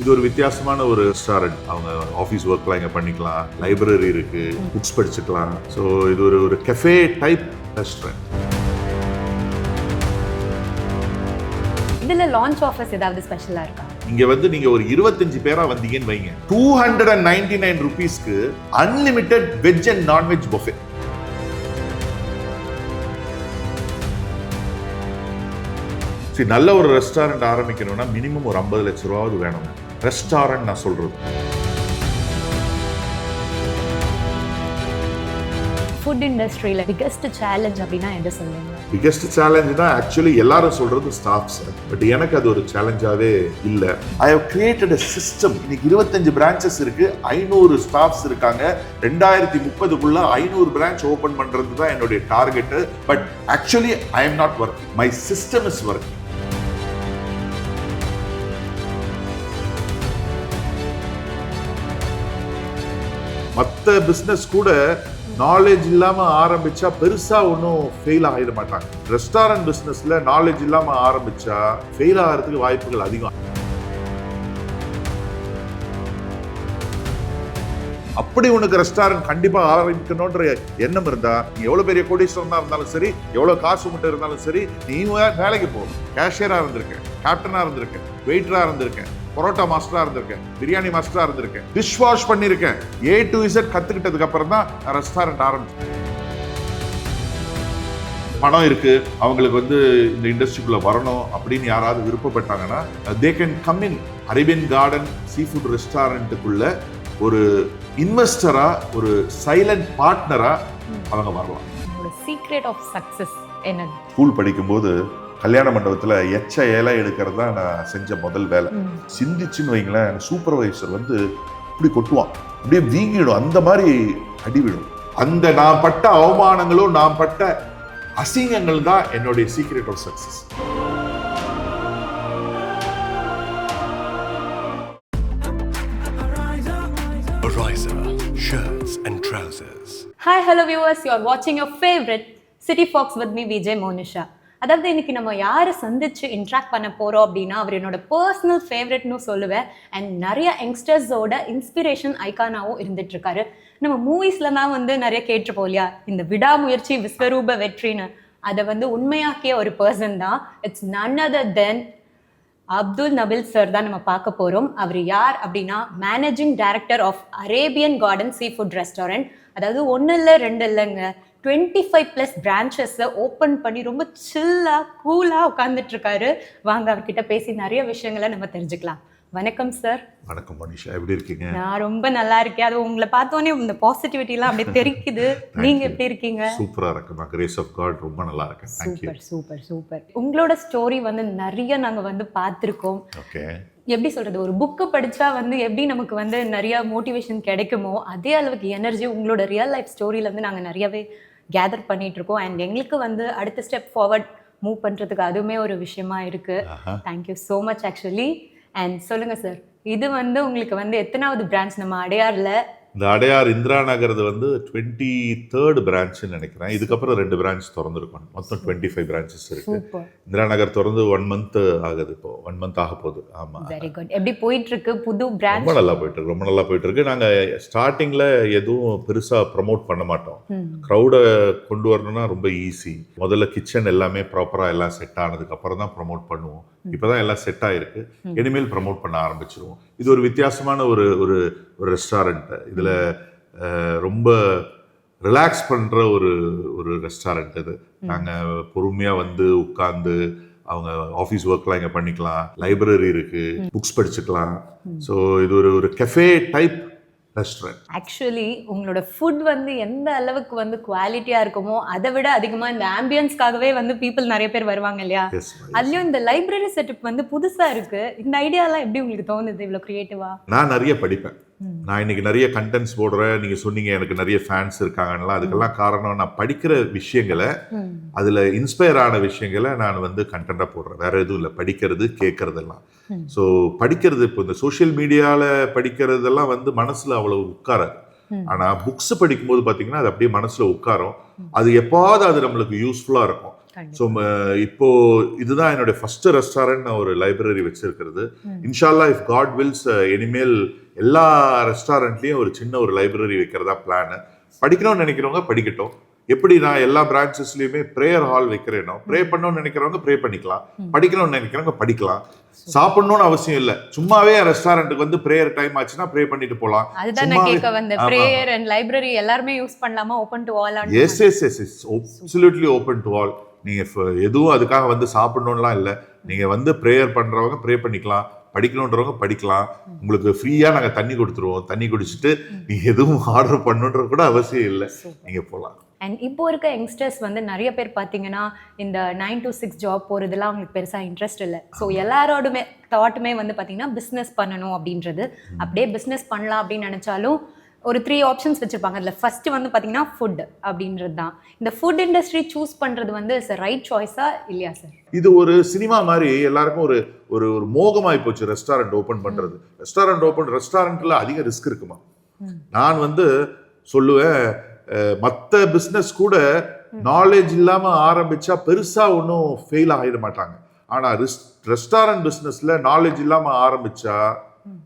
இது ஒரு வித்தியாசமான ஒரு ரெஸ்டாரண்ட் அவங்க ஆஃபீஸ் ஒர்க்லாம் இங்கே பண்ணிக்கலாம். லைப்ரரி இருக்கு. புக்ஸ் படிச்சுக்கலாம். ஸோ இது ஒரு ஒரு கெஃபே டைப் ரெஸ்டாரண்ட் இதுல லான்ச் ஆஃபர்ஸ் ஏதாவது ஸ்பெஷலா இருக்கா? இங்க வந்து நீங்க ஒரு இருபத்தஞ்சு பேரா வந்தீங்கன்னு வைங்க. Two hundred and ninety nine ருபீஸ்க்கு unlimited veg and non-veg buffet சரி நல்ல ஒரு ரெஸ்டாரண்ட் ஆரம்பிக்கணும்னா மினிமம் ஒரு ஐம்பது லட்ச ரூபாவது வேணும். ரெஸ்டாரண்ட் நான் சொல்றது. ஃபுட் இண்டஸ்ட்ரியில பிகஸ்ட் சேலஞ்ச் அப்படின்னா எதை சொல்லுங்க பிகெஸ்ட் சேலஞ்சுனா ஆக்சுவலி எல்லாரும் சொல்றது ஸ்டாஃப்ஸ் பட் எனக்கு அது ஒரு சேலஞ்சாவே இல்லை. I have created a system இன்னைக்கு இருபத்தஞ்சு பிரான்ச்சஸ் இருக்கு. ஐநூறு ஸ்டாஃப்ஸ் இருக்காங்க. ரெண்டாயிரத்தி முப்பதுக்குள்ள ஐநூறு பிரான்ச் ஓபன் பண்றது தான் என்னுடைய target but actually I am not work my system is work மற்ற பிஸ்னஸ் கூட நாலேஜ் இல்லாம ஆரம்பிச்சா பெருசா ஒன்றும் ஃபெயில் ஆகிட மாட்டாங்க. ரெஸ்டாரண்ட் பிஸ்னஸ்ல நாலேஜ் இல்லாம ஆரம்பிச்சா ஃபெயில் ஆகிறதுக்கு வாய்ப்புகள் அதிகம். அப்படி உனக்கு ரெஸ்டாரண்ட் கண்டிப்பா ஆரம்பிக்கணும்ன்ற எண்ணம் இருந்தா நீ எவ்வளவு பெரிய கோடீஸ்வரனா இருந்தாலும் சரி எவ்வளவு காசு மட்டும் இருந்தாலும் சரி நீ வேலைக்கு போகணும் கேஷியரா இருந்திருக்கேன் கேப்டனா இருந்திருக்கேன் வெயிட்டரா இருந்திருக்கேன் பரோட்டா மாஸ்டரா இருந்திருக்கேன் பிரியாணி மாஸ்டரா இருந்திருக்கேன் டிஷ் வாஷ் பண்ணியிருக்கேன். ஏ டு இசட் கத்துக்கிட்டதுக்கு அப்புறம் தான் ரெஸ்டாரண்ட் ஆரம்பிச்சேன். பணம் இருக்கு அவங்களுக்கு வந்து இந்த இண்டஸ்ட்ரிக்குள்ள வரணும் அப்படின்னு யாராவது விருப்பப்பட்டாங்கன்னா they can come in Arabian Garden seafood ரெஸ்டாரண்ட்டுக்குள்ள ஒரு இன்வெஸ்டரா ஒரு சைலண்ட் பார்ட்னரா அவங்க வரலாம். சீக்ரெட் ஆஃப் சக்சஸ் என்னது? ஸ்கூல் படிக்கும்போது கல்யாண மண்டபத்தில் எச்ச இலை எடுக்கிறது தான் நான் செஞ்ச முதல் வேலை. சிந்திச்சுன்னு வைங்களேன் சூப்பர்வைசர் வந்து இப்படி கொட்டுவான். அப்படியே வீங்கிடும். அந்த மாதிரி அடிவிடும். அந்த நான் பட்ட அவமானங்களும் நான் பட்ட அசிங்கங்கள் தான் என்னுடைய secret of trousers. Hi hello viewers you are வாட்சிங் யோர் ஃபேவரட் சிட்டி ஃபாக்ஸ் அதாவது இன்னைக்கு நம்ம யாரை சந்திச்சு இன்ட்ராக்ட் பண்ண போகிறோம் அப்படின்னா அவர் என்னோட பர்சனல் ஃபேவரட்னு சொல்லுவேன். அண்ட் நிறைய யங்ஸ்டர்ஸோட இன்ஸ்பிரேஷன் ஐக்கானாகவும் இருந்துட்டு இருக்காரு நம்ம மூவிஸில் தான் வந்து நிறைய கேட்டிருப்போம் இல்லையா? இந்த விடாமுயற்சி விஸ்வரூப வெற்றின்னு. அதை வந்து உண்மையாக்கிய ஒரு பர்சன் தான். It's none other than Abdul Nabil sir தான் நம்ம பார்க்க போகிறோம் அவர் யார் அப்படின்னா managing director of Arabian Garden seafood restaurant அதாவது ஒன்று இல்லை ரெண்டு இல்லைங்க. டுவெண்ட்டி ஃபைவ் ப்ளஸ் பிரான்ச்சஸை ஓப்பன் பண்ணி ரொம்ப சில்லாக கூலாக உட்காந்துட்டு இருக்காரு வாங்க அவர்கிட்ட பேசி நிறைய விஷயங்களை நம்ம தெரிஞ்சுக்கலாம். வணக்கம் சார் வணக்கம் மனிஷா. எப்படி இருக்கீங்க? நான் ரொம்ப நல்லா இருக்கேன். அது உங்களை பார்த்தோன்னே இந்த பாசிட்டிவிட்டிலாம் அப்படியே தெரிக்குது. நீங்க எப்படி இருக்கீங்க? சூப்பரா இருக்கு நான் கிரேஸ் ஆஃப் காட் ரொம்ப நல்லா இருக்கேன். Super super super. உங்களோட ஸ்டோரி வந்து நிறைய நாங்க வந்து பார்த்துருக்கோம். ஓகே எப்படி சொல்றது? ஒரு புக்கு படிச்சா வந்து எப்படி நமக்கு வந்து நிறைய மோட்டிவேஷன் கிடைக்குமோ அதே அளவுக்கு எனர்ஜி உங்களோட ரியல் லைஃப் ஸ்டோரியில இருந்து நாங்க நிறையவே கேதர் பண்ணிட்டு இருக்கோம் அண்ட் எங்களுக்கு வந்து அடுத்த ஸ்டெப் ஃபார்வர்ட் மூவ் பண்றதுக்கு அதுவுமே ஒரு விஷயமா இருக்கு. ஆஹா. Thank you so much actually and சொல்லுங்க சார் இது வந்து உங்களுக்கு வந்து எத்தனாவது பிரான்ச் நம்ம அடையார்ல இந்த அடையார் இந்திரா நகரது வந்து டுவெண்ட்டி தேர்ட் பிரான்ச்னு நினைக்கிறேன். இதுக்கப்புறம் ரெண்டு பிரான்ச் திறந்துருக்கும் மொத்தம் டுவெண்ட்டி ஃபைவ் பிரான்ச்சஸ் இருக்கு. இந்திரா நகர் திறந்து ஒன் மந்த் ஆகுது இப்போ. ஒன் மந்த் ஆக போகுது. ஆமா. வெரி குட் எப்படி போயிட்டு இருக்கு புது பிரான்ச் ரொம்ப நல்லா போயிட்டு இருக்கு ரொம்ப நல்லா போயிட்டு இருக்கு நாங்க ஸ்டார்டிங்ல எதுவும் பெருசா ப்ரமோட் பண்ண மாட்டோம். க்ரௌடை கொண்டு வரணும்னா ரொம்ப ஈஸி முதல்ல கிச்சன் எல்லாமே ப்ராப்பரா எல்லாம் செட் ஆனதுக்கு அப்புறம் தான் ப்ரமோட் பண்ணுவோம். இப்பதான் எல்லாம் செட் ஆயிருக்கு. இனிமேல் ப்ரமோட் பண்ண ஆரம்பிச்சிருவோம். இது ஒரு வித்தியாசமான ஒரு ஒரு ஒரு ரெஸ்டாரண்ட் இதுல ரொம்ப ரிலாக்ஸ் பண்ற ஒரு ஒரு ரெஸ்டாரண்ட் இது நாங்க பொறுமையா வந்து உட்கார்ந்து அவங்க ஆஃபீஸ் ஒர்க்லாம் இங்கே பண்ணிக்கலாம். லைப்ரரி இருக்கு. புக்ஸ் படிச்சுக்கலாம். ஸோ இது ஒரு ஒரு கெஃபே டைப் ரெஸ்டாரண்ட் ஆக்சுவலி உங்களோட ஃபுட் வந்து எந்த அளவுக்கு வந்து குவாலிட்டியா இருக்குமோ அதை விட அதிகமா இந்த ஆம்பியன்ஸ்க்காகவே வந்து பீப்புள் நிறைய பேர் வருவாங்க இல்லையா? அதுலயும் இந்த லைப்ரரி செட்டப் வந்து புதுசா இருக்கு. இந்த ஐடியாலாம் எப்படி உங்களுக்கு தோணுது இவ்வளவு கிரியேட்டிவா நான் நிறைய படிப்பேன். நான் இன்னைக்கு நிறைய கண்டென்ட்ஸ் போடுறேன். நீங்க சொன்னீங்க எனக்கு நிறைய ஃபேன்ஸ் இருக்காங்கலாம் அதுக்கெல்லாம் காரணம் நான் படிக்கிற விஷயங்களை அதுல இன்ஸ்பயர் ஆன விஷயங்களை நான் வந்து கண்டென்ட்டாக போடுறேன். வேற எதுவும் இல்லை. படிக்கிறது கேட்கறதெல்லாம். ஸோ படிக்கிறது இப்போ இந்த சோஷியல் மீடியால படிக்கிறதெல்லாம் வந்து மனசுல அவ்வளவு உட்காராது. ஆனா புக்ஸ் படிக்கும்போது பாத்தீங்கன்னா அது அப்படியே மனசுல உட்காரும். அது எப்பாவது அது நம்மளுக்கு யூஸ்ஃபுல்லா இருக்கும். ஸோ இப்போ இதுதான் என்னுடைய ஃபர்ஸ்ட் ரெஸ்டாரண்ட் நான் ஒரு லைப்ரரி வச்சிருக்கிறது. இன்ஷால்லா இஃப் காட் வில்ஸ் இனிமேல் எல்லா ரெஸ்டாரண்ட்லயும் ஒரு சின்ன ஒரு லைப்ரரி வைக்கிறதா பிளான் படிக்கணும்னு நினைக்கிறவங்க படிக்கட்டும். எப்படி நான் எல்லா பிரான்ச்சஸ்லயுமே ப்ரேயர் ஹால் வைக்கிறேனோ ப்ரே பண்ணணும்னு நினைக்கிறவங்க ப்ரே பண்ணிக்கலாம். படிக்கணும்னு நினைக்கிறவங்க படிக்கலாம். சாப்பிடணும்னு அவசியம் இல்லை. சும்மாவே ரெஸ்டாரண்ட்டுக்கு வந்து ப்ரேயர் டைம் ஆச்சுன்னா ப்ரே பண்ணிட்டு போகலாம் அதுதான் நான் கேட்க வந்தேன். ஆமா. பிரேயர் அண்ட் லைப்ரரி எல்லாருமே யூஸ் பண்ணலாமா? Open to all yes yes yes yes absolutely open to all நீங்கள் எதுவும் அதுக்காக வந்து சாப்பிடணும்லாம் இல்லை. நீங்கள் வந்து ப்ரேயர் பண்ணுறவங்க ப்ரே பண்ணிக்கலாம். படிக்கணுன்றவங்க படிக்கலாம். உங்களுக்கு ஃப்ரீயாக நாங்கள் தண்ணி கொடுத்துருவோம். தண்ணி குடிச்சிட்டு நீங்கள் எதுவும் ஆர்டர் பண்ணணுன்றது கூட அவசியம் இல்லை. நீங்கள் போகலாம் அண்ட் இப்போ இருக்க யங்ஸ்டர்ஸ் வந்து நிறைய பேர் பார்த்தீங்கன்னா இந்த நைன் to சிக்ஸ் ஜாப் போகிறதுலாம் அவங்களுக்கு பெருசாக இன்ட்ரெஸ்ட் இல்லை. ஸோ எல்லாரோடுமே தாட்டுமே வந்து பார்த்தீங்கன்னா பிஸ்னஸ் பண்ணணும் அப்படின்றது. அப்படியே பிஸ்னஸ் பண்ணலாம் அப்படின்னு நினச்சாலும் ஒரு த்ரீ ஆப்ஷன்ஸ் வச்சுருப்பாங்க. அதில் ஃபர்ஸ்ட் வந்து பார்த்தீங்கன்னா ஃபுட் அப்படின்றது தான் இந்த ஃபுட் இண்டஸ்ட்ரி சூஸ் பண்ணுறது வந்து சார் ரைட் சாய்ஸா இல்லையா சார் இது ஒரு சினிமா மாதிரி எல்லாருக்கும் ஒரு ஒரு ஒரு மோகமாய் போச்சு ரெஸ்டாரண்ட் ஓபன் பண்றது. ரெஸ்டாரண்ட் ஓபன் ரெஸ்டாரண்ட்ல அதிக ரிஸ்க் இருக்குமா? நான் வந்து சொல்லுவேன் மத்த பிசினஸ் கூட நாலேஜ் இல்லாம ஆரம்பிச்சா பெருசா ஒன்றும் ஃபெயில் ஆகிட மாட்டாங்க. ஆனா ரெஸ்டாரண்ட் பிசினஸ்ல நாலேஜ் இல்லாம ஆரம்பிச்சா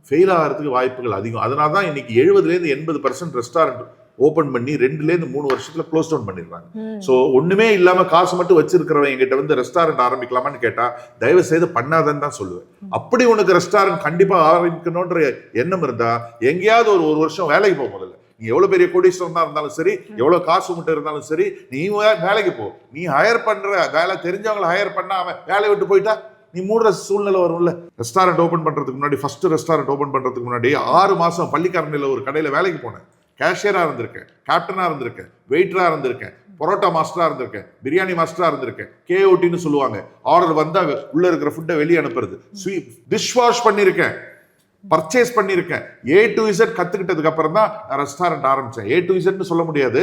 ஃபெயில் ஆகிறதுக்கு வாய்ப்புகள் அதிகம். அதனால தான் இன்னைக்கு எழுபதுலேருந்து எண்பது பர்சன்ட் ரெஸ்டாரண்ட் ஓபன் பண்ணி ரெண்டுலேருந்து மூணு வருஷத்துல க்ளோஸ் டவுன் பண்ணிடுறாங்க. ஸோ ஒண்ணுமே இல்லாம காசு மட்டும் வச்சிருக்கிறவன் என்கிட்ட வந்து ரெஸ்டாரண்ட் ஆரம்பிக்கலாமான்னு கேட்டா தயவு செய்து பண்ணாதன்னு தான் சொல்லுவேன். அப்படி உனக்கு ரெஸ்டாரண்ட் கண்டிப்பா ஆரம்பிக்கணுன்ற எண்ணம் இருந்தா எங்கேயாவது ஒரு ஒரு வருஷம் வேலைக்கு போக முதல்ல. நீ எவ்வளவு பெரிய கோடீஸ்வரனா இருந்தாலும் சரி எவ்வளவு காசு மட்டும் இருந்தாலும் சரி நீ வேலைக்கு போ. நீ ஹையர் பண்ற வேலை தெரிஞ்சவங்களை ஹையர் பண்ணா அவன் வேலையை விட்டு போயிட்டா? நீ மூடுற சூழ்நிலை வரும்ல. ரெஸ்டாரண்ட் ஓபன் பண்ணுறதுக்கு முன்னாடி ஃபர்ஸ்ட் ரெஸ்டாரண்ட் ஓபன் பண்ணுறதுக்கு முன்னாடி ஆறு மாதம் பள்ளிக்கரணையில் ஒரு கடையில் வேலைக்கு போனேன். கேஷியராக இருந்திருக்கேன் கேப்டனாக இருந்திருக்கேன் வெயிட்டராக இருந்திருக்கேன் பரோட்டா மாஸ்டராக இருந்திருக்கேன் பிரியாணி மாஸ்டராக இருந்திருக்கேன் கேஓட்டின்னு சொல்லுவாங்க. ஆர்டர் வந்தால் உள்ளே இருக்கிற ஃபுட்டை வெளியே அனுப்புறது. டிஷ் வாஷ் பண்ணியிருக்கேன் பர்ச்சேஸ் பண்ணியிருக்கேன். ஏ டு இசட் கத்துக்கிட்டதுக்கு அப்புறம் தான் ரெஸ்டாரண்ட் ஆரம்பிச்சேன். ஏ டு இசட்னு சொல்ல முடியாது.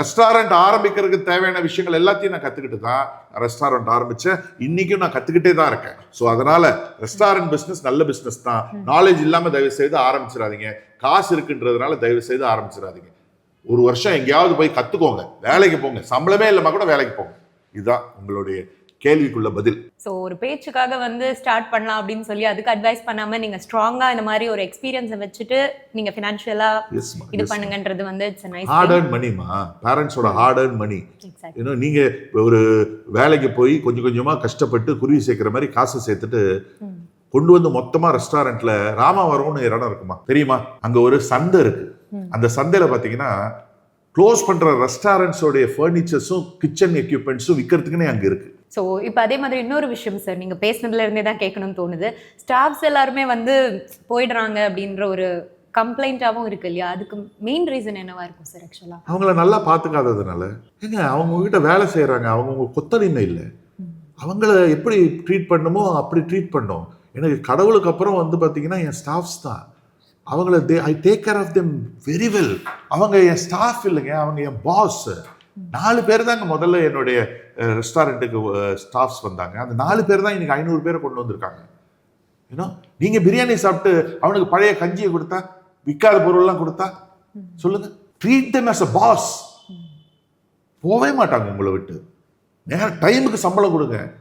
ரெஸ்டாரண்ட் ஆரம்பிக்கிறதுக்கு தேவையான விஷயங்கள் எல்லாத்தையும் நான் கத்துக்கிட்டு தான் ரெஸ்டாரண்ட் ஆரம்பிச்சேன். இன்னைக்கும் நான் கத்துக்கிட்டே தான் இருக்கேன். ஸோ அதனால ரெஸ்டாரண்ட் பிசினஸ் நல்ல பிசினஸ் தான். நாலேஜ் இல்லாம தயவு செய்து ஆரம்பிச்சிடாதீங்க. காசு இருக்குன்றதுனால தயவு செய்து ஆரம்பிச்சிடாதீங்க. ஒரு வருஷம் எங்கேயாவது போய் கத்துக்கோங்க. வேலைக்கு போங்க. சம்பளமே இல்லாம கூட வேலைக்கு போங்க. இதுதான் உங்களுடைய கேள்விக்குள்ள பதில். ஸோ ஒரு பேச்சுக்காக வந்து ஸ்டார்ட் பண்ணலாம் அப்படின்னு சொல்லி அதுக்கு அட்வைஸ் பண்ணாம நீங்க ஸ்ட்ராங்கா இந்த மாதிரி ஒரு எக்ஸ்பீரியன்ஸை வச்சுட்டு நீங்க ஃபினான்ஷியலா இது பண்ணுங்கன்றது வந்து இட்ஸ் நைஸ் ஹார்ட் அர்ன் மணிமா பேரண்ட்ஸோட ஹார்ட் அர்ன் மணி ஏன்னா நீங்க ஒரு வேலைக்கு போய் கொஞ்சம் கொஞ்சமா கஷ்டப்பட்டு குருவி சேர்க்கிற மாதிரி காசு சேர்த்துட்டு கொண்டு வந்து மொத்தமா ரெஸ்டாரண்ட்ல ராமாவரம்னு இடம் இருக்குமா? தெரியுமா? அங்க ஒரு சந்தை இருக்கு. அந்த சந்தையில பாத்தீங்கன்னா க்ளோஸ் பண்ற ரெஸ்டாரண்ட்ஸோடைய ஃபர்னிச்சர்ஸும் கிச்சன் எக்யூப்மெண்ட்ஸும் விற்கிறதுக்குன்னே அங்க இருக்கு. ஸோ இப்போ அதே மாதிரி இன்னொரு விஷயம் சார் நீங்கள் பேசினதுல இருந்தே தான் கேட்கணும்னு தோணுது. ஸ்டாஃப்ஸ் எல்லாருமே வந்து போயிடுறாங்க அப்படின்ற ஒரு கம்ப்ளைண்ட்டாகவும் இருக்கு இல்லையா? அதுக்கு மெயின் ரீசன் என்னவா இருக்கும் சார் ஆக்சுவலாக அவங்கள நல்லா பார்த்துக்காததுனால ஏங்க அவங்க கிட்ட வேலை செய்கிறாங்க அவங்க கொத்தடிமை இல்லை. அவங்கள எப்படி ட்ரீட் பண்ணுமோ அப்படி ட்ரீட் பண்ணோம். எனக்கு கடவுளுக்கு அப்புறம் வந்து பார்த்தீங்கன்னா என் ஸ்டாஃப்ஸ் தான். அவங்கள they I take care of them very well அவங்க என் ஸ்டாஃப் இல்லைங்க. அவங்க என் பாஸ் நாலு பேர் தாங்க முதல்ல என்னுடைய ரெஸ்டாரண்ட்டுக்கு ஸ்டாஃப்ஸ் வந்தாங்க. அந்த நாலு பேர் தான் இன்னைக்கு ஐநூறு பேரை கொண்டு வந்திருக்காங்க. ஏன்னா நீங்க பிரியாணி சாப்பிட்டு அவனுக்கு பழைய கஞ்சியை கொடுத்தா விற்காத பொருள்லாம் கொடுத்தா சொல்லுங்க. Treat them as a boss போவே மாட்டாங்க உங்களை விட்டு. நேர டைமுக்கு சம்பளம் கொடுங்க.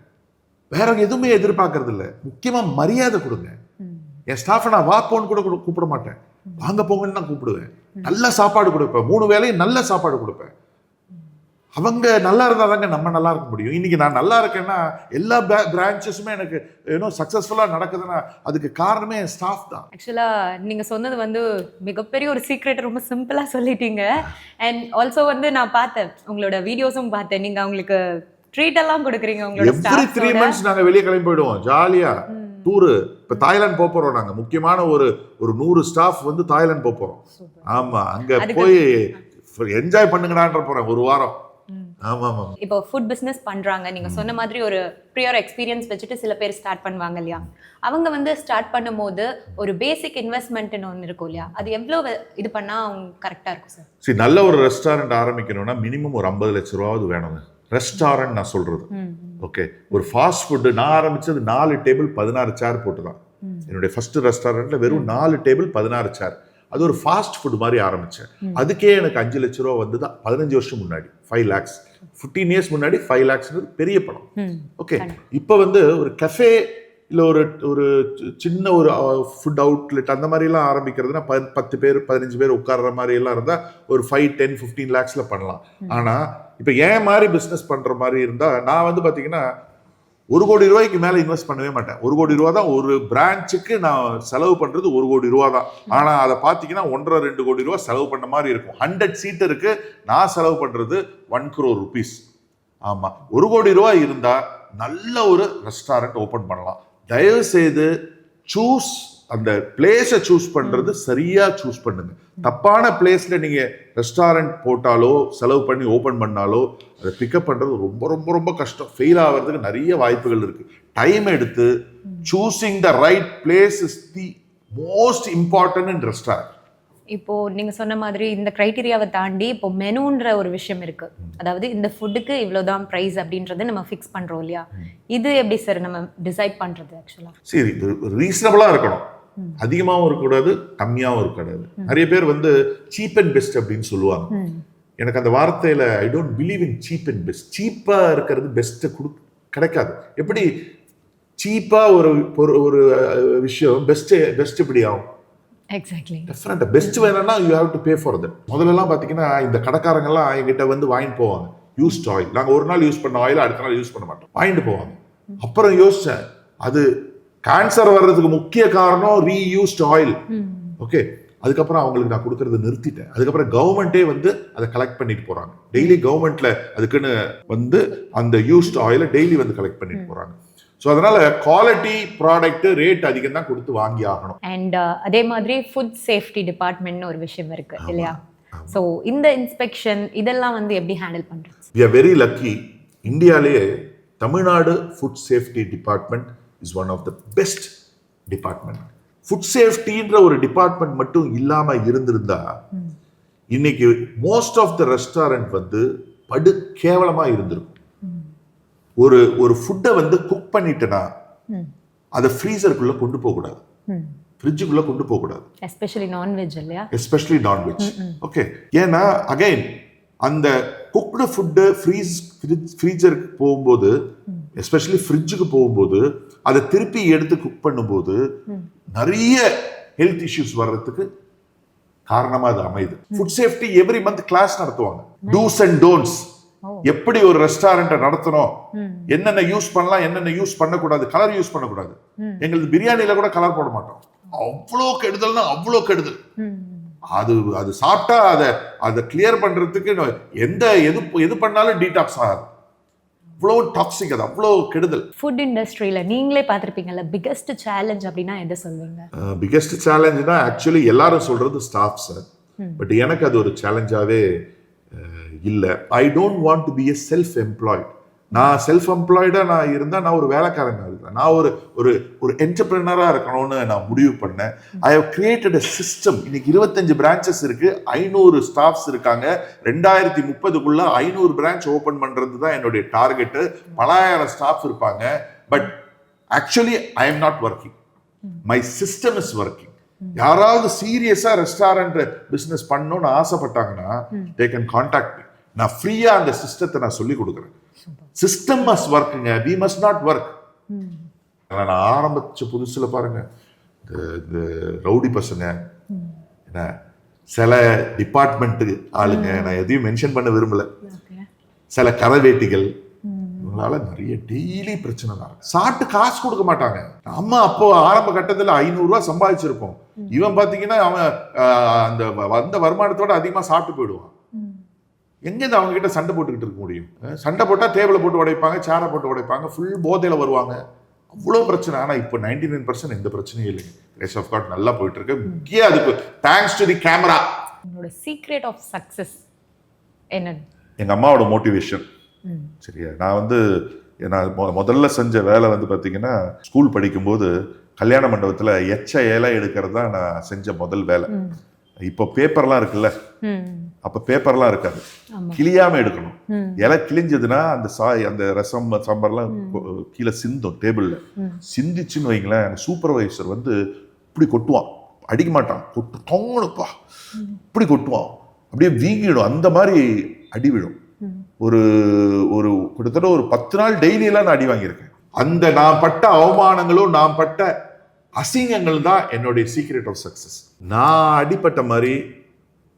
வேற எதுவுமே எதிர்பார்க்கறது இல்ல. முக்கியமா மரியாதை கொடுங்க. என் ஸ்டாஃபை நான் வா போன்னு கூட கூப்பிட- மாட்டேன். வாங்க போங்கன்னு தான் கூப்பிடுவேன். நல்ல சாப்பாடு கொடுப்பேன். மூணு வேளையும் நல்ல சாப்பாடு கொடுப்பேன். அவங்க நல்லா இருந்தா தாங்க நம்ம நல்லா இருக்க முடியும். இன்னைக்கு நான் நல்லா இருக்கேன்னா எல்லா பிரான்ச்சஸுமே எனக்கு ஏன்னோ சக்ஸஸ்ஃபுல்லாக நடக்குதுன்னா அதுக்கு காரணமே ஸ்டாஃப் தான். ஆக்சுவலாக நீங்கள் சொன்னது வந்து மிகப்பெரிய ஒரு சீக்ரெட் ரொம்ப சிம்பிளாக சொல்லிட்டீங்க. அண்ட் ஆல்சோ வந்து நான் பார்த்தேன் உங்களோட வீடியோஸும் பார்த்தேன். நீங்கள் அவங்களுக்கு ட்ரீட் எல்லாம் கொடுக்குறீங்க உங்களோட எவ்ரி த்ரீ மந்த்ஸ் நாங்க வெளியே கிளம்பி போயிடுவோம். ஜாலியா. டூரு. இப்ப தாய்லாந்து போக போறோம் நாங்க. முக்கியமான ஒரு ஒரு நூறு ஸ்டாஃப் வந்து தாய்லாந்து போக போறோம். ஆமா. அங்க போய் என்ஜாய் பண்ணுங்கடான்ற போறேன். ஒரு வாரம். இப்போ ஃபுட் பிஸ்னஸ் பண்ணுறாங்க நீங்கள் சொன்ன மாதிரி ஒரு ப்ரியர் எக்ஸ்பீரியன்ஸ் வச்சுட்டு சில பேர் ஸ்டார்ட் பண்ணுவாங்க இல்லையா? அவங்க வந்து ஸ்டார்ட் பண்ணும்போது ஒரு பேசிக் இன்வெஸ்ட்மெண்ட்னு ஒன்று இருக்கும் இல்லையா? அது எவ்வளோ இது பண்ணால் அவங்க கரெக்டாக இருக்கும் சார் சரி நல்ல ஒரு ரெஸ்டாரண்ட் ஆரம்பிக்கணும்னா மினிமம் ஒரு ஐம்பது லட்ச ரூபாவது வேணுங்க. ரெஸ்டாரண்ட் நான் சொல்றது. ஓகே ஒரு ஃபாஸ்ட் ஃபுட்டு நான் ஆரம்பிச்சது நாலு டேபிள் பதினாறு சேர் போட்டு தான் என்னுடைய ஃபர்ஸ்ட் ரெஸ்டாரண்ட்ல வெறும் நாலு டேபிள் பதினாறு சேர் அது ஒரு ஃபாஸ்ட் ஃபுட் மாதிரி ஆரம்பிச்சேன். அதுக்கே எனக்கு அஞ்சு லட்ச ரூபா வந்து தான் பதினஞ்சு வருஷம் முன்னாடி ஃபைவ் லேக்ஸ் ஃபிஃப்டீன் இயர்ஸ் முன்னாடி ஃபைவ் லேக்ஸ்ன்றது பெரிய பணம். ம். ஓகே இப்போ வந்து ஒரு கஃபே இல்லை ஒரு ஒரு சின்ன ஒரு ஃபுட் அவுட்லெட் அந்த மாதிரிலாம் ஆரம்பிக்கிறதுனா ப பத்து பேர் பதினஞ்சு பேர் உட்கார்ற மாதிரி எல்லாம் இருந்தால் ஒரு ஃபைவ் டென் ஃபிஃப்டீன் லேக்ஸில் பண்ணலாம். ஆனால் இப்போ ஏன் மாதிரி பிஸ்னஸ் பண்ணுற மாதிரி இருந்தால் நான் வந்து பார்த்தீங்கன்னா ஒரு கோடி ரூபாய்க்கு மேலே இன்வெஸ்ட் பண்ணவே மாட்டேன். ஒரு கோடி ரூபா தான் ஒரு பிரான்ச்சுக்கு நான் செலவு பண்ணுறது ஒரு கோடி ரூபா தான் ஆனால் அதை பார்த்தீங்கன்னா ஒன்றரை ரெண்டு கோடி ரூபா செலவு பண்ண மாதிரி இருக்கும். ஹண்ட்ரட் சீட்டருக்கு நான் செலவு பண்ணுறது ஒன் crore ருபீஸ் ஆமாம் ஒரு கோடி ரூபா இருந்தால் நல்ல ஒரு ரெஸ்டாரண்ட் ஓப்பன் பண்ணலாம். தயவு செய்து சூஸ் அந்த பிளேஸை சூஸ் பண்ணுறது சரியாக சூஸ் பண்ணுங்க. தப்பான பிளேஸில் நீங்கள் ரெஸ்டாரண்ட் போட்டாலோ செலவு பண்ணி ஓப்பன் பண்ணாலோ அதை பிக்கப் பண்ணுறது ரொம்ப ரொம்ப ரொம்ப கஷ்டம். ஃபெயில் ஆகிறதுக்கு நிறைய வாய்ப்புகள் இருக்குது டைம் எடுத்து choosing the right place is the most important in restaurant இப்போ நீங்க சொன்ன மாதிரி இந்த கிரைட்டீரியாவை தாண்டி இப்போ மெனுன்ற ஒரு விஷயம் இருக்கு. அதாவது இந்த ஃபுட்டுக்கு இவ்வளவுதான் பிரைஸ் அப்படின்றத நம்ம ஃபிக்ஸ் பண்றோம் இல்லையா? இது எப்படி சார் நம்ம டிசைட் பண்றது ஆக்சுவலா சரி ரீசனபிளாக இருக்கணும். அதிகமாகவும் இருக்கக்கூடாது கம்மியாகவும் இருக்கக்கூடாது. நிறைய பேர் வந்து சீப் அண்ட் பெஸ்ட் அப்படின்னு சொல்லுவாங்க. எனக்கு அந்த வார்த்தையில I don't believe in cheap and best சீப்பா இருக்கிறது பெஸ்ட்டை கொடு கிடைக்காது. எப்படி சீப்பா ஒரு ஒரு- விஷயம் பெஸ்ட் பெஸ்ட் எப்படி ஆகும்? எக்ஸாக்ட்லி டெஃபரெண்ட் பெஸ்ட் வேணும்னா you have to pay for that முதல்லலாம் பார்த்தீங்கன்னா இந்த கடைக்காரங்கெல்லாம் எங்கிட்ட வந்து வாங்கிட்டு போவாங்க. யூஸ்ட் ஆயில் நாங்கள் ஒரு நாள் யூஸ் பண்ண ஆயில் அடுத்த நாள் யூஸ் பண்ண மாட்டோம். வாங்கிட்டு போவாங்க. அப்புறம் யோசிச்சேன் அது கேன்சர் வர்றதுக்கு முக்கிய காரணம் ரீயூஸ்ட் ஆயில் ஓகே அதுக்கப்புறம் அவங்களுக்கு நான் கொடுக்கறத நிறுத்திட்டேன். அதுக்கப்புறம் கவர்மெண்ட்டே வந்து அதை கலெக்ட் பண்ணிட்டு போறாங்க. டெய்லி கவர்மெண்ட்ல அதுக்குன்னு வந்து அந்த யூஸ்ட் ஆயிலை டெய்லி வந்து கலெக்ட் பண்ணிட்டு போறாங்க. ஸோ அதனால குவாலிட்டி ப்ராடக்ட் ரேட் அதிகம் தான் கொடுத்து வாங்கி ஆகணும். அண்ட் அதே மாதிரி ஃபுட் சேஃப்டி டிபார்ட்மெண்ட்னு ஒரு விஷயம் இருக்கு இல்லையா? ஸோ இந்த இன்ஸ்பெக்ஷன் இதெல்லாம் வந்து எப்படி ஹேண்டில் பண்றது? We are very lucky இந்தியாலேயே Tamil Nadu food safety department is one of the best department food சேஃப்டின்ற ஒரு டிபார்ட்மெண்ட் மட்டும் இல்லாம இருந்திருந்தா இன்னைக்கு மோஸ்ட் ஆஃப் த ரெஸ்டாரண்ட் வந்து படு கேவலமா இருந்திருக்கும். ஒரு ஒரு ஃபுட்டை வந்து குக் பண்ணிட்டேன்னா அதை ஃப்ரீசருக்குள்ள கொண்டு போகக்கூடாது. ஃப்ரிட்ஜுக்குள்ள கொண்டு போகக்கூடாது. எஸ்பெஷலி நான்வெஜ் இல்லையா? எஸ்பெஷலி நான்வெஜ் ஓகே ஏன்னா அகைன் அந்த குக்டு ஃபுட்டு ஃப்ரீஸ் ஃப்ரீஜருக்கு போகும்போது எஸ்பெஷலி ஃப்ரிட்ஜுக்கு போகும்போது அதை திருப்பி எடுத்து குக் பண்ணும்போது நிறைய ஹெல்த் இஷ்யூஸ் வர்றதுக்கு காரணமா அது அமையுது. Food safety every month class நடத்துவாங்க. டூஸ் அண்ட் டோன்ட்ஸ் எப்படி ஒரு ரெஸ்டாரண்ட்டை நடத்தணும்? என்னென்ன யூஸ் பண்ணலாம்? என்னென்ன யூஸ் பண்ணக்கூடாது? கலர் யூஸ் பண்ணக்கூடாது. எங்களுக்கு பிரியாணியில கூட கலர் போட மாட்டோம். அவ்வளோ கெடுதல்னா அவ்வளோ கெடுதல். அது அது சாப்பிட்டா அதை அதை கிளியர் பண்றதுக்கு நான் எந்த எது எது பண்ணாலும் டீடாக்ஸ் ஆகாது. அவ்வளோ டாக்ஸிக் அது அவ்வளோ கெடுதல். ஃபுட் இண்டஸ்ட்ரியில நீங்களே பார்த்துருப்பீங்கல்ல பிக்கஸ்ட் சேலஞ்ச் அப்படின்னா எதை சொல்வீங்க பிக்கெஸ்ட் சேலஞ்சுனா ஆக்சுவலி எல்லாரும் சொல்றது ஸ்டாஃப் சார் பட் எனக்கு அது ஒரு சேலஞ்சாவே இல்லை. I don't want to be a self employed நான் செல்ஃப் எம்ப்ளாய்டாக நான் இருந்தால் நான் ஒரு வேலைக்காரனா இருக்கிறேன் நான் ஒரு ஒரு ஒரு என்டர்பிரினராக இருக்கணும்னு நான் முடிவு பண்ணேன். I have created a system இன்னைக்கு இருபத்தஞ்சு பிரான்ச்சஸ் இருக்கு. ஐநூறு ஸ்டாஃப்ஸ் இருக்காங்க. ரெண்டாயிரத்தி முப்பதுக்குள்ள ஐநூறு பிரான்ச் ஓப்பன் பண்ணுறது தான் என்னுடைய டார்கெட்டு பலாயிரம் ஸ்டாஃப் இருப்பாங்க. But actually I am not working my system is working யாராவது சீரியஸா ரெஸ்டாரண்ட் பிசினஸ் பண்ணணும்னு ஆசைப்பட்டாங்கன்னா தே கேன் கான்டாக்ட் நான் ஃப்ரீயா அந்த சிஸ்டத்தை நான் சொல்லி கொடுக்குறேன். சிஸ்டம் மஸ் ஒர்க்குங்க வி மஸ்ட் நாட் ஒர்க் நான் ஆரம்பிச்ச புதுசுல பாருங்க இந்த ரவுடி பசங்க என்ன சில டிபார்ட்மெண்ட்டு ஆளுங்க நான் எதையும் மென்ஷன் பண்ண விரும்பல. சில கரவேட்டிகள் இவங்களால நிறைய டெய்லி பிரச்சனை தான். சாப்பிட்டு காசு கொடுக்க மாட்டாங்க. நம்ம அப்போ ஆரம்ப கட்டத்துல ஐநூறு ரூபாய் சம்பாதிச்சிருப்போம். இவன் பாத்தீங்கன்னா அவன் அந்த வந்த வருமானத்தோட அதிகமா சாப்பிட்டு போயிடுவான். எங்கேருந்து அவங்க கிட்ட சண்டை போட்டுக்கிட்டு இருக்க முடியும்? சண்டை போட்டா டேபிளை போட்டு உடைப்பாங்க சேரை போட்டு உடைப்பாங்க ஃபுல் போதையில வருவாங்க. அவ்வளோ பிரச்சனை. ஆனா இப்போ நைன்டி நைன் பர்சன்ட் எந்த பிரச்சனையும் இல்லைங்க. ரேஸ் ஆஃப் காட் நல்லா போயிட்டு இருக்கு முக்கிய அதுக்கு தேங்க்ஸ் டு தி கேமரா உங்களோட சீக்ரெட் ஆஃப் சக்சஸ் என்னது? எங்க அம்மாவோட மோட்டிவேஷன் சரியா நான் வந்து நான் முதல்ல செஞ்ச வேலை வந்து பார்த்தீங்கன்னா ஸ்கூல் படிக்கும்போது கல்யாண மண்டபத்தில் எச்ச இலை எடுக்கிறது தான் நான் செஞ்ச முதல் வேலை. இப்போ பேப்பர்லாம் இருக்குல்ல? அப்போ பேப்பர்லாம் இருக்காது. ஆமா. கிளியாம எடுக்கணும். இலை கிழிஞ்சதுன்னா அந்த சாய் அந்த ரசம் சாம்பார்லாம் கீழே சிந்தும் டேபிளில் சிந்திச்சுன்னு வைங்களேன் சூப்பர்வைசர் வந்து இப்படி கொட்டுவான். அடிக்க மாட்டான். கொட்டு தொங்கணுப்பா இப்படி கொட்டுவான். அப்படியே வீங்கிடும். அந்த மாதிரி அடி விழும். ஒரு ஒரு கிட்டத்தட்ட ஒரு பத்து நாள் டெய்லி எல்லாம் நான் அடி வாங்கியிருக்கேன். அந்த நான் பட்ட அவமானங்களும் நான் பட்ட அசிங்கங்கள் தான் என்னுடைய சீக்ரெட் ஆஃப் சக்சஸ் நான் அடிபட்ட மாதிரி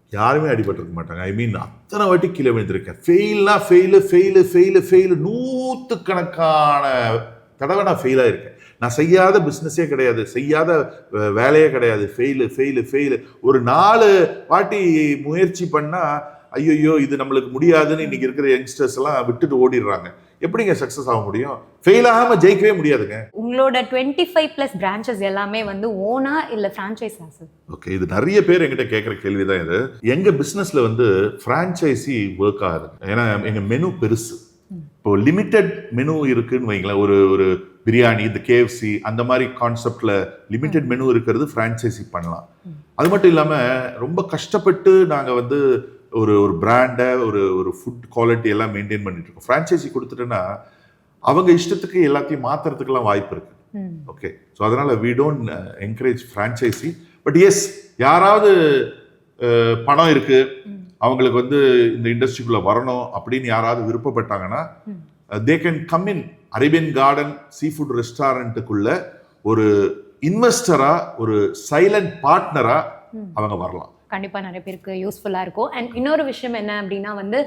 யாருமே அடிபட்டிருக்க மாட்டாங்க. ஐ மீன் அத்தனை வாட்டி கீழே விழுந்திருக்கேன். ஃபெயில்னா ஃபெயிலு ஃபெயிலு ஃபெயிலு ஃபெயிலு நூற்றுக்கணக்கான தடவை நான் ஃபெயிலாகிருக்கேன் நான் செய்யாத பிஸ்னஸே கிடையாது. செய்யாத வே- வேலையே கிடையாது. ஃபெயிலு ஃபெயிலு ஃபெயிலு ஒரு நாலு வாட்டி முயற்சி பண்ணால் ஐயோ இது நம்மளுக்கு முடியாதுன்னு இன்றைக்கி இருக்கிற யங்ஸ்டர்ஸ் எல்லாம் விட்டுட்டு ஓடிடுறாங்க. எப்படிங்க சக்ஸஸ் ஆக முடியும்? ஃபெயில் ஆகாம ஜெயிக்கவே முடியாதுங்க. உங்களோட டுவெண்ட்டி ஃபைவ் ப்ளஸ் பிரான்ச்சஸ் எல்லாமே வந்து ஓனா இல்லை ஃப்ரான்ச்சைஸா சார் ஓகே இது நிறைய பேர் என்கிட்ட கேட்குற கேள்வி தான் இது. எங்க பிசினஸ்ல வந்து ஃப்ரான்ச்சைசி ஒர்க் ஆகுது. ஏன்னா எங்க மெனு பெருசு. இப்போ லிமிட்டெட் மெனு இருக்குன்னு வைங்களேன் ஒரு ஒரு பிரியாணி இந்த கேஎஃப்சி அந்த மாதிரி கான்செப்ட்ல லிமிட்டெட் மெனு இருக்கிறது ஃப்ரான்ச்சைசி பண்ணலாம். அது மட்டும் இல்லாம ரொம்ப கஷ்டப்பட்டு நாங்க வந்து ஒரு ஒரு பிராண்டை ஒரு ஒரு ஃபுட் குவாலிட்டி எல்லாம் மெயின்டைன் பண்ணிட்டு இருக்கோம் ஃப்ரான்ச்சைசி கொடுத்துட்டோன்னா அவங்க இஷ்டத்துக்கு எல்லாத்தையும் மாத்துறதுக்கெல்லாம் வாய்ப்பு இருக்கு. ஓகே ஸோ அதனால we don't encourage franchisee but yes யாராவது அஹ், பணம் இருக்கு அவங்களுக்கு வந்து இந்த இண்டஸ்ட்ரிக்குள்ள வரணும் அப்படின்னு யாராவது விருப்பப்பட்டாங்கன்னா they can come in Arabian Garden seafood ரெஸ்டாரண்ட்டுக்குள்ள ஒரு இன்வெஸ்டரா ஒரு சைலண்ட் பார்ட்னரா அவங்க வரலாம். கண்டிப்பாக நிறைய பேருக்கு யூஸ்ஃபுல்லாக இருக்கும். அண்ட் இன்னொரு விஷயம் என்ன அப்படின்னா வந்து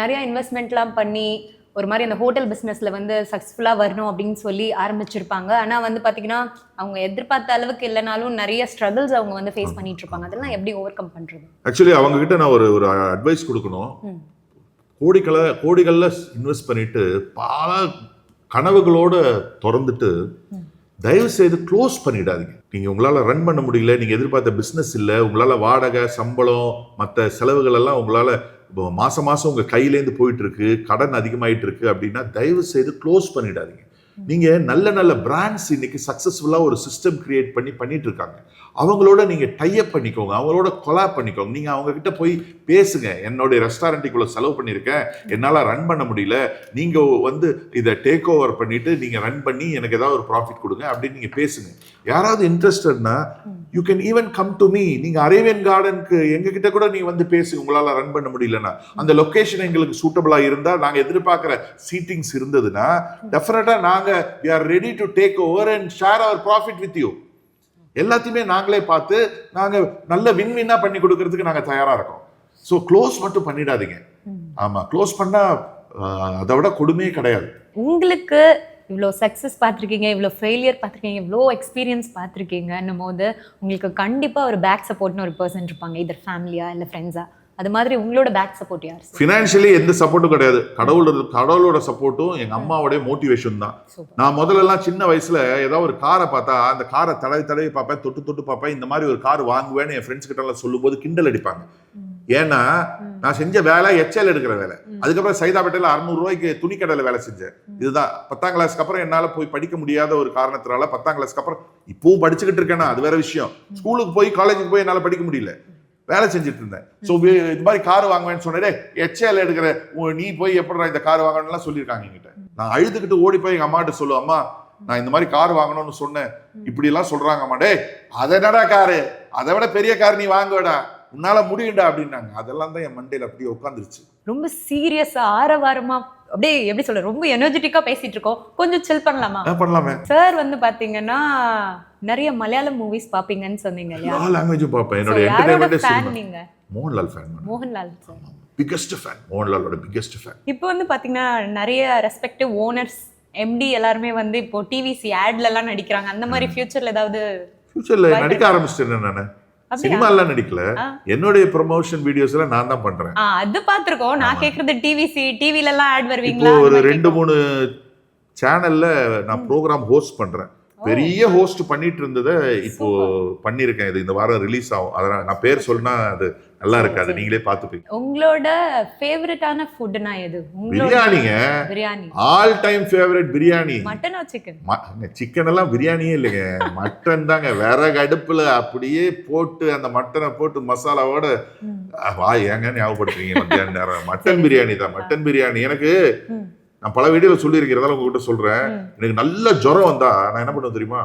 நிறைய இன்வெஸ்ட்மெண்ட்லாம் பண்ணி ஒரு மாதிரி அந்த ஹோட்டல் பிஸ்னஸில் வந்து சக்ஸஸ்ஃபுல்லாக வரணும் அப்படின்னு சொல்லி ஆரம்பிச்சிருப்பாங்க. ஆனால் வந்து பார்த்தீங்கன்னா அவங்க எதிர்பார்த்த அளவுக்கு இல்லைனாலும் நிறைய ஸ்ட்ரகிள்ஸ் அவங்க வந்து ஃபேஸ் பண்ணிட்டு இருப்பாங்க அதெல்லாம் எப்படி ஓவர் கம் பண்ணுறது ஆக்சுவலி அவங்க கிட்ட நான் ஒரு ஒரு அட்வைஸ் கொடுக்கணும். கோடிகள கோடிகள்ல இன்வெஸ்ட் பண்ணிட்டு பல கனவுகளோட திறந்துட்டு தயவு செய்து க்ளோஸ் பண்ணிடாதீங்க. நீங்கள் உங்களால் ரன் பண்ண முடியல நீங்கள் எதிர்பார்த்த பிஸ்னஸ் இல்லை உங்களால் வாடகை சம்பளம் மற்ற செலவுகள் எல்லாம் உங்களால இப்போ மாதம் மாதம் உங்கள் கையிலேருந்து போயிட்டுருக்கு கடன் அதிகமாகிட்டு இருக்கு அப்படின்னா தயவு செய்து க்ளோஸ் பண்ணிடாதீங்க. நீங்கள் நல்ல நல்ல பிராண்ட்ஸ் இன்னைக்கு சக்ஸஸ்ஃபுல்லாக ஒரு சிஸ்டம் கிரியேட் பண்ணி பண்ணிட்டு இருக்காங்க அவங்களோட நீங்கள் டைப் பண்ணிக்கோங்க அவங்களோட கொலாப் பண்ணிக்கோங்க. நீங்கள் அவங்கக்கிட்ட போய் பேசுங்க. என்னுடைய ரெஸ்டாரண்ட்டுக்குள்ளே செலவு பண்ணியிருக்கேன் என்னால் ரன் பண்ண முடியல. நீங்கள் வந்து இதை டேக் ஓவர் பண்ணிவிட்டு நீங்கள் ரன் பண்ணி எனக்கு ஏதாவது ஒரு ப்ராஃபிட் கொடுங்க அப்படின்னு நீங்கள் பேசுங்க. யாராவது இன்ட்ரெஸ்டட்னா you can even come to me நீங்கள் அரேபியன் கார்டனுக்கு எங்ககிட்ட கூட நீங்கள் வந்து பேசு உங்களால் ரன் பண்ண முடியலன்னா. அந்த லொக்கேஷன் எங்களுக்கு சூட்டபிளாக இருந்தால் நாங்கள் எதிர்பார்க்குற சீட்டிங்ஸ் இருந்ததுன்னா டெஃபினட்டாக நாங்கள் we are ready to take over and share our profit with you எல்லாத்தையுமே நாங்களே பார்த்து நாங்க நல்ல வின் வின்னா பண்ணி கொடுக்கறதுக்கு நாங்க தயாரா இருக்கோம். ஸோ க்ளோஸ் மட்டும் பண்ணிடாதீங்க. ஆமா க்ளோஸ் பண்ணா ஆஹ், அதை விட கொடுமையே கிடையாது. உங்களுக்கு இவ்வளோ சக்ஸஸ் பார்த்துருக்கீங்க இவ்வளோ ஃபெயிலியர் பார்த்துருக்கீங்க இவ்வளோ எக்ஸ்பீரியன்ஸ் பார்த்துருக்கீங்கன்னும் போது உங்களுக்கு கண்டிப்பாக ஒரு பேக் சப்போர்ட்னு ஒரு பர்சன் இருப்பாங்க இதர் ஃபேமிலியா இல்லை ஃப்ரெண்ட்ஸா அது மாதிரி உங்களோட பேக் சப்போர்ட் யார்? ஃபினான்ஷியலி எந்த சப்போர்ட்டும் கிடையாது. கடவுளோட கடவுளோட சப்போர்ட்டும் எங்க அம்மாவோட மோட்டிவேஷன் தான். நான் முதல்ல எல்லாம் சின்ன வயசுல ஏதாவது ஒரு காரை பார்த்தா அந்த காரை தடவி தடவி பார்ப்பேன் தொட்டு தொட்டு பார்ப்பேன். இந்த மாதிரி ஒரு கார் வாங்குவேன்னு என் ஃப்ரெண்ட்ஸ் கிட்ட எல்லாம் சொல்லும்போது கிண்டல் அடிப்பாங்க. ஏன்னா நான் செஞ்ச வேலை எச்எல் எடுக்கிற வேலை. அதுக்கப்புறம் சைதாப்பேட்டையில் அறுநூறு ரூபாய்க்கு துணி கடையில் வேலை செஞ்சேன். இதுதான். பத்தாம் கிளாஸ்க்கு அப்புறம் என்னால போய் படிக்க முடியாத ஒரு காரணத்தினால பத்தாம் கிளாஸ்க்கு அப்புறம் இப்பவும் படிச்சுக்கிட்டு இருக்கேன்னா அது வேற விஷயம். ஸ்கூலுக்கு போய் காலேஜுக்கு போய் என்னால படிக்க முடியல. வேலை செஞ்சுட்டு இருந்தேன் ஸோ இது மாதிரி கார் வாங்குவேன்னு சொன்னதே எச்ஏல எடுக்கிற நீ போய் எப்படிடா இந்த கார் வாங்கணும்லாம் சொல்லியிருக்காங்க என்கிட்ட. நான் அழுதுகிட்டு ஓடி போய் எங்க அம்மாட்ட சொல்லுவேன் அம்மா நான் இந்த மாதிரி கார் வாங்கணும்னு சொன்னேன். இப்படி எல்லாம் சொல்றாங்க அம்மா டேய் அதை என்னடா காரு அதை விட பெரிய கார் நீ வாங்குவடா. உன்னால முடியும்டா அப்படின்னாங்க. அதெல்லாம் தான் என் மண்டையில அப்படியே உட்காந்துருச்சு ரொம்ப சீரியஸா ஆரவாரமா அப்படியே எப்படி சொல்ற ரொம்ப எனர்ஜெட்டிக்கா பேசிட்டு இருக்கோம். கொஞ்சம் சில் பண்ணலாமா? பண்ணலாமே. சார் வந்து பாத்தீங்கன்னா நிறைய மலையாளம் மூவிஸ் பாப்பீங்கன்னு சொன்னீங்க இல்லையா? லாங்குவேஜும் பார்ப்பேன். So, என்னோட சினிமா. நீங்க? Mohanlal fan Mohanlal sir biggest fan மோகன்லாலோட biggest fan இப்போ வந்து பாத்தீங்கன்னா நிறைய ரெஸ்பெக்டிவ் ஓனர்ஸ் எம்டி எல்லாருமே வந்து இப்போ டிவிசி ஆட்ல எல்லாம் நடிக்கிறாங்க. அந்த மாதிரி ஃபியூச்சர்ல ஏதாவது ஃபியூச்சர்ல நடிக்க ஆரம்பிச்சிட்டேன் நானு அப்படியா? சினிமாலாம் நடிக்கல. என்னுடைய ப்ரொமோஷன் வீடியோஸ் எல்லாம் நான் தான் பண்றேன். அது பாத்திருக்கோம் நான் கேக்குறது டிவிசி டிவில எல்லாம் ஆட் வருவீங்களா? ஒரு ரெண்டு. மூணு சேனல்ல நான் ப்ரோக்ராம் ஹோஸ்ட் பண்றேன். பெரிய ஹோஸ்ட் பண்ணிட்டு இருந்ததை இப்போ பண்ணிருக்கேன் இது. இந்த வாரம் ரிலீஸ் ஆகும். அதனால நான் பேர் சொன்னா அது நல்லா இருக்காது. நீங்களே பார்த்துப்பீங்க. உங்களோட ஃபேவரட்டான ஃபுட்னா எது? பிரியாணிங்க. Biryani. All time favourite biryani. மட்டனா சிக்கன் சிக்கன் எல்லாம் பிரியாணியே இல்லைங்க. மட்டன் தாங்க. விறகு அடுப்புல அப்படியே போட்டு அந்த மட்டனை போட்டு மசாலாவோட வா ஏங்க ஞாபகப்படுத்துறீங்க மத்தியான நேரம். மட்டன் பிரியாணி தான். மட்டன் பிரியாணி. எனக்கு. நான் பல வீடியோல சொல்லியிருக்கிறதால உங்ககிட்ட சொல்றேன். எனக்கு நல்ல ஜுரம் வந்தா நான் என்ன பண்ணுவேன் தெரியுமா.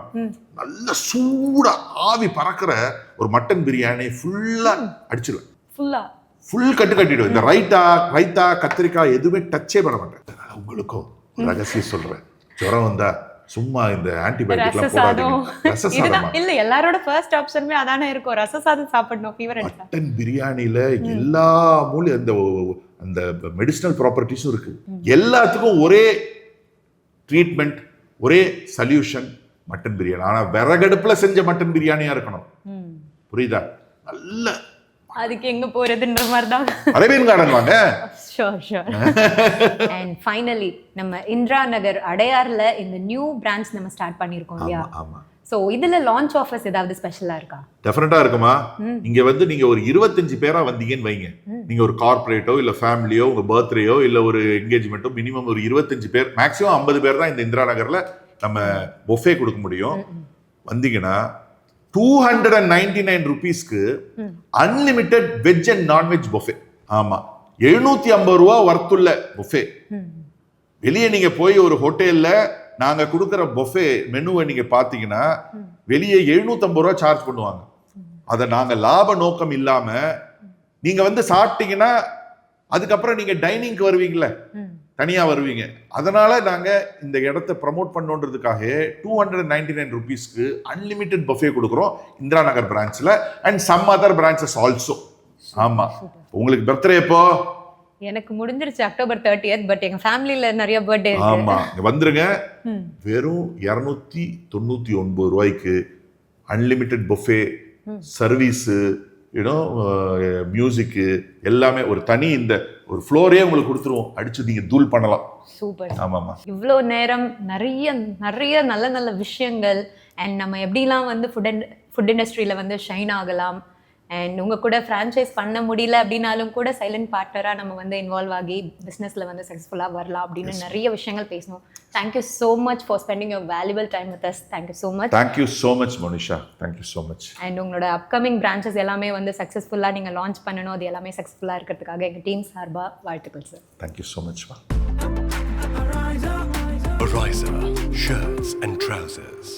நல்ல சூடா ஆவி பறக்கிற ஒரு மட்டன் பிரியாணி ஃபுல்லா அடிச்சிருவேன். ஃபுல்லா ஃபுல் கட்டு கட்டிடும் இந்த ரைட்டா ரைத்தா கத்திரிக்காய் எதுவுமே டச்சே பண்ண மாட்டேன். உங்களுக்கும் ரகசியம் சொல்றேன். ஜுரம் வந்தா சும்மா இந்த ஆன்டிபயோட்டிக்லாம் போடாதீங்க. ரச சாதமா? இல்ல எல்லாரோட ஃபர்ஸ்ட் ஆப்ஷனுமே அதானே இருக்கும். ரச சாதம் சாப்பிடணும் ஃபீவர் மட்டன் பிரியாணியில எல்லா மூலிகை அந்த அந்த மெடிசினல் ப்ராப்பர்ட்டிஸும் இருக்கு. எல்லாத்துக்கும் ஒரே ட்ரீட்மெண்ட் ஒரே சொல்யூஷன் மட்டன் பிரியாணி ஆனா விறகடுப்புல செஞ்ச மட்டன் பிரியாணியா இருக்கணும். புரியுதா? நல்ல அதுக்கு எங்க போறதுன்ற மாதிரி தான் அரேபியன் கார்டன் வாங்க ஷோர் ஷோர் அண்ட் ஃபைனலி நம்ம இந்திரா நகர் அடையார்ல இந்த நியூ பிரான்ச் நம்ம ஸ்டார்ட் பண்ணியிருக்கோம் இல்லையா? ஆமா ஸோ இதுல லான்ச் ஆஃபர்ஸ் ஏதாவது ஸ்பெஷலா இருக்கா? டெஃபினட்டா இருக்குமா? இங்க வந்து நீங்க ஒரு இருபத்தஞ்சு பேரா வந்தீங்கன்னு வைங்க. நீங்க ஒரு கார்ப்பரேட்டோ இல்ல ஃபேமிலியோ உங்க பர்த்டேயோ இல்ல ஒரு என்கேஜ்மெண்ட்டோ மினிமம் ஒரு இருபத்தஞ்சு பேர் மேக்ஸிமம் ஐம்பது பேர் தான் இந்த இந்திரா நகர்ல நம்ம பொஃபே கொடுக்க முடியும். வந்தீங்கன்னா two hundred and ninety nine ருபீஸ்க்கு unlimited veg and non-veg buffet ஆமா. எழுநூத்தி ஐம்பது ரூபா ஒர்த்துள்ள பொஃபே வெளியே நீங்க போய் ஒரு ஹோட்டல்ல நாங்க கொடுக்குற பொஃபே மெனுவை நீங்க பாத்தீங்கன்னா வெளியே 750 ரூபா சார்ஜ் பண்ணுவாங்க. அதை நாங்க லாப நோக்கம் இல்லாம நீங்க வந்து சாப்பிட்டீங்கன்னா அதுக்கப்புறம் நீங்க டைனிங்க்கு வருவீங்களே தனியா வருவீங்க. அதனால நாங்க இந்த இடத்த ப்ரமோட் பண்ணோன்றதுக்காக டூ ஹண்ட்ரட் நைன்டி நைன் ருபீஸ்க்கு அன்லிமிட்டெட் பஃபே கொடுக்குறோம் Indira Nagar பிரான்ச்ல and some other branches also ஆமா. உங்களுக்கு பர்த்டே எப்போ? எனக்கு முடிஞ்சிருச்சு அக்டோபர் தேர்ட்டியத் பட் எங்க ஃபேமிலில நிறைய பர்த்டே இருக்கு. ஆமா. இங்க வந்துருங்க. வெறும் இரநூத்தி தொண்ணூத்தி ஒன்பது ரூபாய்க்கு unlimited buffet service you know மியூசிக்கு எல்லாமே ஒரு தனி இந்த ஒரு ஃப்ளோரே உங்களுக்கு கொடுத்துருவோம். அடிச்சு நீங்க தூள் பண்ணலாம். சூப்பர் ஆமாமா இவ்வளோ நேரம் நிறைய நிறைய நல்ல நல்ல விஷயங்கள். அண்ட் நம்ம எப்படிலாம் வந்து ஃபுட் அண்ட் ஃபுட் இண்டஸ்ட்ரியில் வந்து ஷைன் ஆகலாம்? அண்ட் உங்க கூட ஃப்ரான்ச்சைஸ் பண்ண முடியல அப்படின்னாலும் கூட சைலண்ட் பார்ட்னராக நம்ம வந்து இன்வால்வ் ஆகி பிஸ்னஸில் வந்து சக்ஸஸ்ஃபுல்லாக வரலாம் அப்படின்னு நிறைய விஷயங்கள் பேசணும். Thank you so much for spending your valuable time with us thank you so much thank you so much Monisha thank you so much and உங்களோட அப்கமிங் பிரான்ச்சஸ் எல்லாமே வந்து சக்ஸஸ்ஃபுல்லாக நீங்கள் லான்ச் பண்ணணும். அது எல்லாமே சக்ஸஸ்ஃபுல்லாக இருக்கிறதுக்காக எங்கள் டீம் சார்பாக வாழ்த்துக்கள் சார் தேங்க்யூ ஸோ மச்மா Ariza, shirts and trousers.